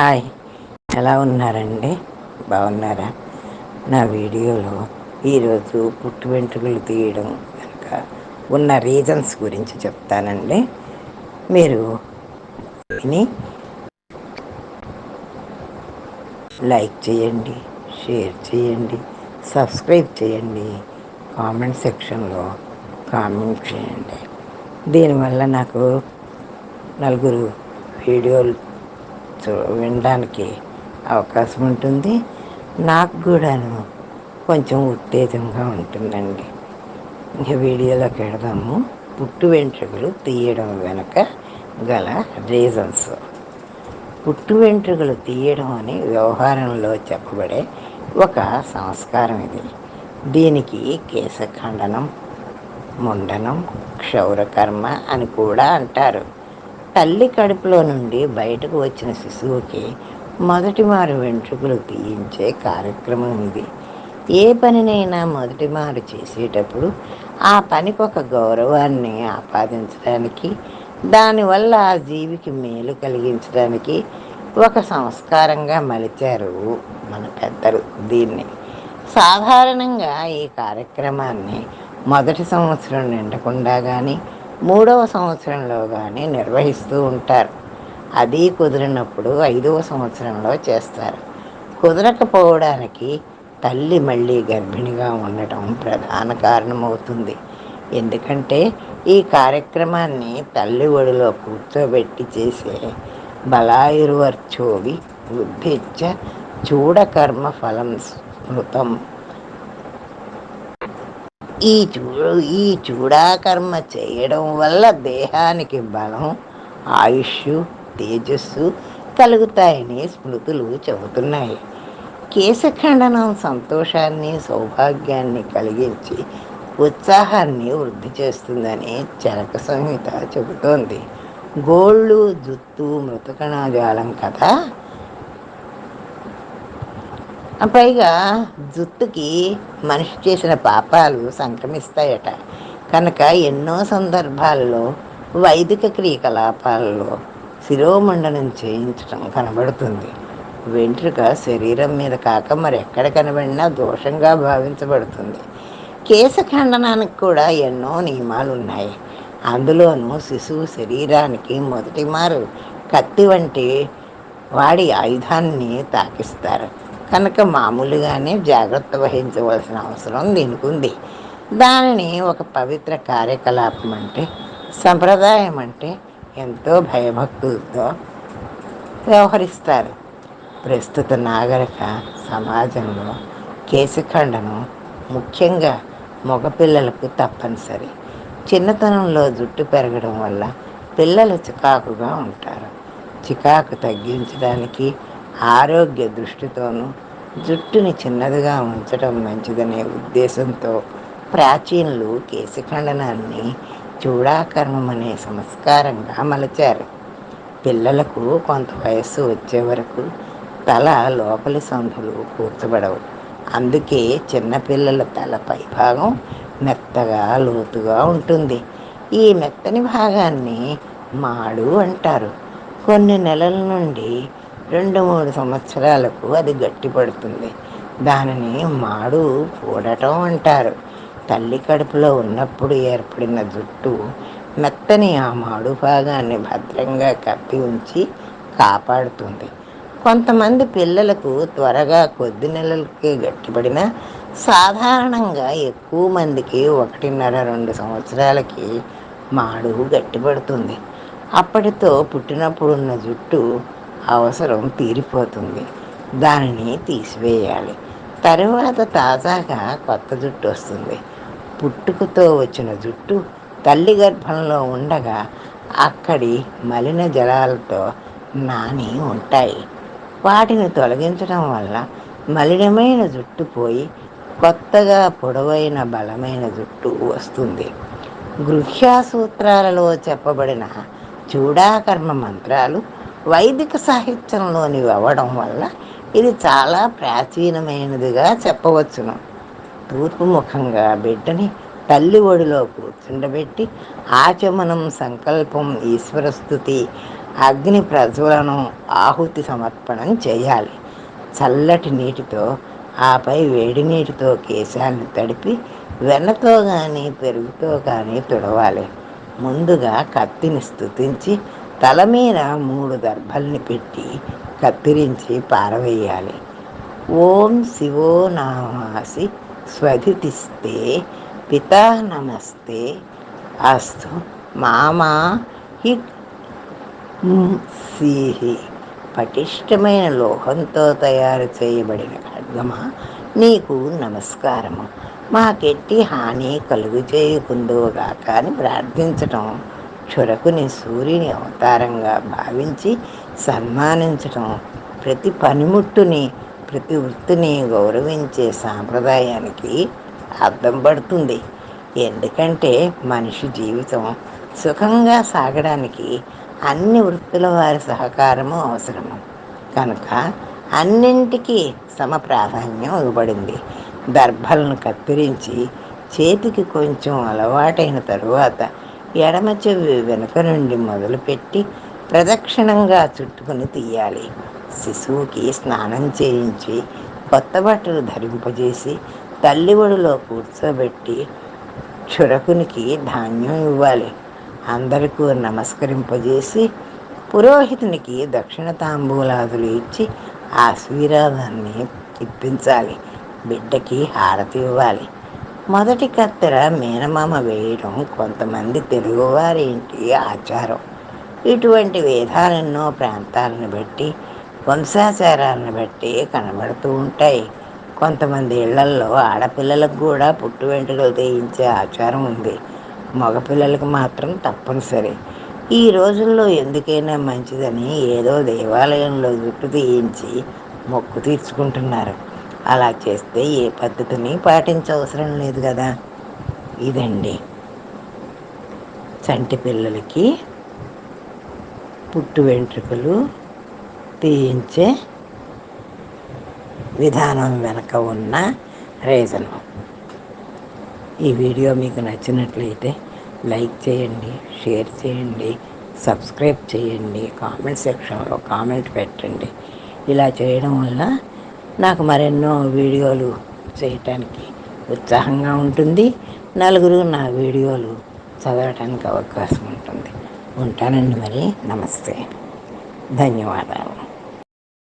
Hi. ఎలా ఉన్నారండి? బాగున్నారా? నా వీడియోలో ఈరోజు పుట్టు వెంట్రుకలు తీయడం కనుక ఉన్న రీజన్స్ గురించి చెప్తానండి. మీరు విని లైక్ చేయండి షేర్ చేయండి సబ్స్క్రైబ్ చేయండి కామెంట్ సెక్షన్లో కామెంట్ చేయండి. దీనివల్ల నాకు నలుగురు వీడియోలు చూ వినడానికి అవకాశం ఉంటుంది. నాకు కూడాను కొంచెం ఉత్తేజంగా ఉంటుందండి. ఇంకా వీడియోలోకి వెళదాము. పుట్టు వెంట్రుకలు తీయడం వెనక గల రీజన్స్. పుట్టు వెంట్రుకలు తీయడం అని వ్యవహారంలో చెప్పబడే ఒక సంస్కారం ఇది. దీనికి కేశఖండనం ముండనం క్షౌరకర్మ అని కూడా అంటారు. తల్లి కడుపులో నుండి బయటకు వచ్చిన శిశువుకి మొదటి మారు వెంట్రుకలు తీయించే కార్యక్రమం ఇది. ఏ పనినైనా మొదటి మారు చేసేటప్పుడు ఆ పనికి ఒక గౌరవాన్ని ఆపాదించడానికి దానివల్ల ఆ జీవికి మేలు కలిగించడానికి ఒక సంస్కారంగా మలిచారు మన పెద్దలు దీన్ని. సాధారణంగా ఈ కార్యక్రమాన్ని మొదటి సంవత్సరం నిండకుండా కానీ మూడవ సంవత్సరంలో కానీ నిర్వహిస్తూ ఉంటారు. అది కుదిరినప్పుడు ఐదవ సంవత్సరంలో చేస్తారు. కుదరకపోవడానికి తల్లి మళ్ళీ గర్భిణిగా ఉండటం ప్రధాన కారణమవుతుంది. ఎందుకంటే ఈ కార్యక్రమాన్ని తల్లి ఒడిలో కూర్చోబెట్టి చేసే బలాయుర్వర్చోవి ఉద్భిచ్చ చూడకర్మ ఫలం స్మృతం ఈ చూడు ఈ చూడాకర్మ చేయడం వల్ల దేహానికి బలం ఆయుష్ తేజస్సు కలుగుతాయని స్మృతులు చెబుతున్నాయి. కేశఖండనం సంతోషాన్ని సౌభాగ్యాన్ని కలిగించి ఉత్సాహాన్ని వృద్ధి చేస్తుందని చరక సంహిత చెబుతోంది. గోళ్ళు జుత్తు మృతకణజాలం కదా పైగా జుత్తుకి మనిషి చేసిన పాపాలు సంక్రమిస్తాయట. కనుక ఎన్నో సందర్భాల్లో వైదిక క్రియకలాపాలలో శిరోమండనం చేయించడం కనబడుతుంది. వెంట్రుక శరీరం మీద కాక మరి ఎక్కడ కనబడినా దోషంగా భావించబడుతుంది. కేశఖండనానికి కూడా ఎన్నో నియమాలు ఉన్నాయి అందులోనూ శిశువు శరీరానికి మొదటి మారు కత్తి వంటి వాడి ఆయుధాన్ని తాకిస్తారు. కనుక మామూలుగానే జాగ్రత్త వహించవలసిన అవసరం దీనికి ఉంది దానిని ఒక పవిత్ర కార్యకలాపం అంటే సంప్రదాయం అంటే ఎంతో భయభక్తులతో వ్యవహరిస్తారు. ప్రస్తుత నాగరిక సమాజంలో కేశఖండనం ముఖ్యంగా మగపిల్లలకు తప్పనిసరి. చిన్నతనంలో జుట్టు పెరగడం వల్ల పిల్లలు చికాకుగా ఉంటారు. చికాకు తగ్గించడానికి ఆరోగ్య దృష్టితోనూ జుట్టుని చిన్నదిగా ఉంచడం మంచిదనే ఉద్దేశంతో ప్రాచీనులు కేశఖండనాన్ని చూడాకర్మం అనే సంస్కారంగా మలచారు. పిల్లలకు కొంత వయస్సు వచ్చే వరకు తల లోపలి సంధులు కూర్చబడవు. అందుకే చిన్నపిల్లల తల పైభాగం మెత్తగా లోతుగా ఉంటుంది. ఈ మెత్తని భాగాన్ని మాడు అంటారు. కొన్ని నెలల నుండి రెండు మూడు సంవత్సరాలకు అది గట్టిపడుతుంది దానిని మాడు పూడటం అంటారు. తల్లి కడుపులో ఉన్నప్పుడు ఏర్పడిన జుట్టు మెత్తని ఆ మాడు భాగాన్ని భద్రంగా కప్పి ఉంచి కాపాడుతుంది. కొంతమంది పిల్లలకు త్వరగా కొద్ది నెలలకే గట్టిపడిన సాధారణంగా ఎక్కువ మందికి ఒకటిన్నర రెండు సంవత్సరాలకి మాడు గట్టిపడుతుంది. అప్పటితో పుట్టినప్పుడున్న జుట్టు అవసరం తీరిపోతుంది. దానిని తీసివేయాలి. తరువాత తాజాగా కొత్త జుట్టు వస్తుంది. పుట్టుకతో వచ్చిన జుట్టు తల్లి గర్భంలో ఉండగా అక్కడి మలిన జలాలతో నాని ఉంటాయి. వాటిని తొలగించడం వల్ల మలినమైన జుట్టు పోయి కొత్తగా పొడవైన బలమైన జుట్టు వస్తుంది. గృహ్యాసూత్రాలలో చెప్పబడిన చూడాకర్మ మంత్రాలు వైదిక సాహిత్యంలోని అవ్వడం వల్ల ఇది చాలా ప్రాచీనమైనదిగా చెప్పవచ్చును. తూర్పుముఖంగా బిడ్డని తల్లి ఒడిలో కూర్చుండబెట్టి ఆచమనం సంకల్పం ఈశ్వరస్థుతి అగ్ని ప్రజ్వలనం ఆహుతి సమర్పణం చేయాలి. చల్లటి నీటితో ఆపై వేడి నీటితో కేశాన్ని తడిపి వెన్నతో కానీ పెరుగుతో కానీ తుడవాలి. ముందుగా కత్తిని స్థుతించి తల మీద మూడు దర్భల్ని పెట్టి కత్తిరించి పారవేయాలి. ఓం శివో నామాసి స్వధితిస్తే పితా నమస్తే అస్తు మామా హి సిహి పటిష్టమైన లోహంతో తయారు చేయబడిన ఖడ్గమా? నీకు నమస్కారము. మాకెట్టి హాని కలుగు చేయకుందుగాక అని ప్రార్థించటం. చురకుని సూర్యుని అవతారంగా భావించి సన్మానించటం ప్రతి పనిముట్టుని ప్రతి వృత్తిని గౌరవించే సాంప్రదాయానికి అర్థం పడుతుంది. ఎందుకంటే మనిషి జీవితం సుఖంగా సాగడానికి అన్ని వృత్తుల వారి సహకారము అవసరము. కనుక అన్నింటికీ సమ ప్రాధాన్యం ఇవ్వబడింది. దర్భలను కత్తిరించి చేతికి కొంచెం అలవాటైన తరువాత ఎడమ చెవి వెనుక నుండి మొదలుపెట్టి ప్రదక్షిణంగా చుట్టుకుని తీయాలి. శిశువుకి స్నానం చేయించి కొత్త బట్టలు ధరింపజేసి తల్లి ఒడిలో కూర్చోబెట్టి చురకునికి ధాన్యం ఇవ్వాలి. అందరికీ నమస్కరింపజేసి పురోహితునికి దక్షిణ తాంబూలాదులు ఇచ్చి ఆశీర్వాదాన్ని ఇప్పించాలి. బిడ్డకి హారతి ఇవ్వాలి. మొదటి కత్తెర మేనమామ వేయడం కొంతమంది తెలుగువారింటి ఆచారం. ఇటువంటి విధాలెన్నో ప్రాంతాలను బట్టి వంశాచారాలను బట్టి కనబడుతూ ఉంటాయి. కొంతమంది ఇళ్ళల్లో ఆడపిల్లలకు కూడా పుట్టు వెంట్రుకలు తీయించే ఆచారం ఉంది. మగపిల్లలకు మాత్రం తప్పనిసరి. ఈ రోజుల్లో ఎందుకైనా మంచిదని ఏదో దేవాలయంలో జుట్టు తీయించి మొక్కు తీర్చుకుంటున్నారు. అలా చేస్తే ఏ పద్ధతిని పాటించవసరం లేదు కదా. ఇదండి. చంటి పిల్లలకి పుట్టు వెంట్రుకలు తీయించే విధానం వెనక ఉన్న రీజను. ఈ వీడియో మీకు నచ్చినట్లయితే లైక్ చేయండి షేర్ చేయండి సబ్స్క్రైబ్ చేయండి కామెంట్ సెక్షన్లో కామెంట్ పెట్టండి. ఇలా చేయడం వల్ల నాకు మరెన్నో వీడియోలు చేయటానికి ఉత్సాహంగా ఉంటుంది. నలుగురు నా వీడియోలు చదవటానికి అవకాశం ఉంటుంది. ఉంటానండి మరి. నమస్తే. ధన్యవాదాలు.